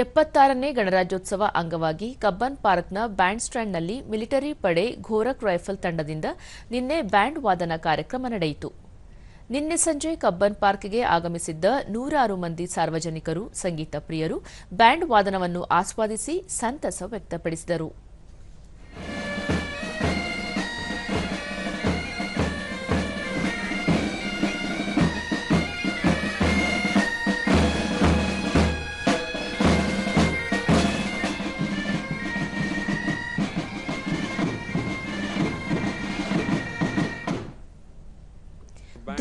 ಎಪ್ಪತ್ತಾರನೇ ಗಣರಾಜ್ಯೋತ್ಸವ ಅಂಗವಾಗಿ ಕಬ್ಬನ್ ಪಾರ್ಕ್ನ ಬ್ಯಾಂಡ್ ಸ್ಟ್ಯಾಂಡ್ನಲ್ಲಿ ಮಿಲಿಟರಿ ಪಡೆ ಘೋರಕ್ ರೈಫಲ್ ತಂಡದಿಂದ ನಿನ್ನೆ ಬ್ಯಾಂಡ್ ವಾದನ ಕಾರ್ಯಕ್ರಮ ನಡೆಯಿತು. ನಿನ್ನೆ ಸಂಜೆ ಕಬ್ಬನ್ ಪಾರ್ಕ್ಗೆ ಆಗಮಿಸಿದ್ದ ನೂರಾರು ಮಂದಿ ಸಾರ್ವಜನಿಕರು, ಸಂಗೀತ ಪ್ರಿಯರು ಬ್ಯಾಂಡ್ ವಾದನವನ್ನು ಆಸ್ವಾದಿಸಿ ಸಂತಸ ವ್ಯಕ್ತಪಡಿಸಿದರು.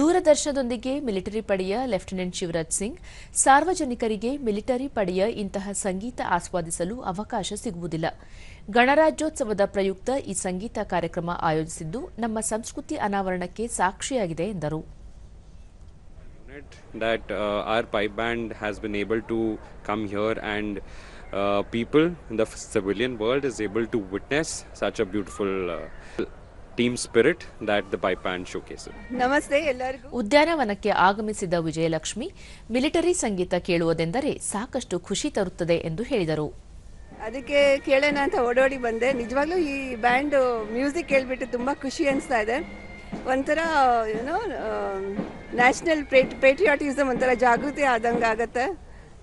ದೂರದರ್ಶನದೊಂದಿಗೆ ಮಿಲಿಟರಿ ಪಡೆಯ ಲೆಫ್ಟಿನೆಂಟ್ ಶಿವರಾಜ್ ಸಿಂಗ್ ಸಾರ್ವಜನಿಕರಿಗೆ ಮಿಲಿಟರಿ ಪಡೆಯ ಇಂತಹ ಸಂಗೀತ ಆಸ್ವಾದಿಸಲು ಅವಕಾಶ ಸಿಗುವುದಿಲ್ಲ. ಗಣರಾಜ್ಯೋತ್ಸವದ ಪ್ರಯುಕ್ತ ಈ ಸಂಗೀತ ಕಾರ್ಯಕ್ರಮ ಆಯೋಜಿಸಿದ್ದು ನಮ್ಮ ಸಂಸ್ಕೃತಿ ಅನಾವರಣಕ್ಕೆ ಸಾಕ್ಷಿಯಾಗಿದೆ ಎಂದರು. Uh, uh, people in the civilian world is able to witness such a beautiful uh, team spirit that the pipe show showcases. ನಮಸ್ತೆ ಎಲ್ಲರಿಗೂ. ಉದ್ಯಾನವನಕ್ಕೆ ಆಗಮಿಸಿದ ವಿಜಯಲಕ್ಷ್ಮಿ ಮಿಲಿಟರಿ ಸಂಗೀತ ಕೇಳುವುದೆಂದರೆ ಸಾಕಷ್ಟು ಖುಷಿ ತರುತ್ತದೆ ಎಂದು ಹೇಳಿದರು. ಅದಕ್ಕೆ ಕೇಳೋಣ ಅಂತ ಓಡೋಡಿ ಬಂದೆ. ನಿಜವಾಗ್ಲೂ ಈ ಬ್ಯಾಂಡ್ ಮ್ಯೂಸಿಕ್ ಕೇಳ್ಬಿಟ್ಟು ತುಂಬ ಖುಷಿ ಅನಿಸ್ತಾ ಇದೆ. ಒಂಥರ ಏನೋ ನ್ಯಾಷನಲ್ ಪೇಟ್ರಿಯಾಟಿಸಮ್ ಒಂಥರ ಜಾಗೃತಿ ಆದಂಗೆ ಆಗುತ್ತೆ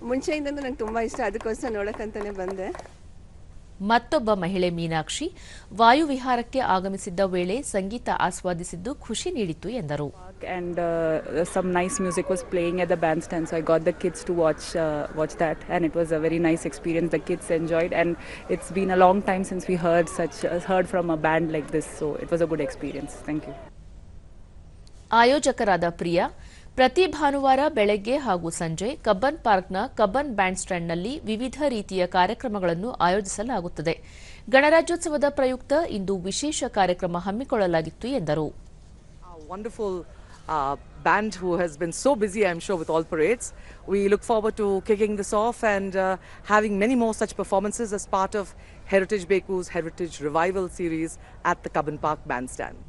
ಮುಂಚೆಯಿಂದನೂ ನಂಗೆ ತುಂಬ ಇಷ್ಟ. ಅದಕ್ಕೋಸ್ಕರ ನೋಡೋಕ್ಕಂತಲೇ ಬಂದೆ. ಮತ್ತೊಬ್ಬ ಮಹಿಳೆ ಮೀನಾಕ್ಷಿ ವಾಯುವಿಹಾರಕ್ಕೆ ಆಗಮಿಸಿದ್ದ ವೇಳೆ ಸಂಗೀತ ಆಸ್ವಾದಿಸಿದ್ದು ಖುಷಿ ನೀಡಿತು ಎಂದರು and uh, some nice music was playing at the bandstand so i got the kids to watch uh, watch that and it was a very nice experience the kids enjoyed and it's been a long time since we heard such uh, heard from a band like this so it was a good experience thank you ಆಯೋಜಕರಾದ Priya ಪ್ರತಿ ಭಾನುವಾರ ಬೆಳಗ್ಗೆ ಹಾಗೂ ಸಂಜೆ Cubbon ಪಾರ್ಕ್ನ Cubbon band ಸ್ಟ್ಯಾಂಡ್ನಲ್ಲಿ ವಿವಿಧ ರೀತಿಯ ಕಾರ್ಯಕ್ರಮಗಳನ್ನು ಆಯೋಜಿಸಲಾಗುತ್ತದೆ ಗಣರಾಜ್ಯೋತ್ಸವದ ಪ್ರಯುಕ್ತ ಇಂದು ವಿಶೇಷ ಕಾರ್ಯಕ್ರಮ ಹಮ್ಮಿಕೊಳ್ಳಲಾಗಿತ್ತು ಎಂದರು uh, band who has been so busy, I'm sure, with all parades. We look forward to kicking this off and uh, having many more such performances as part of Heritage Beku's Heritage Revival series at the Kabban Park Bandstand.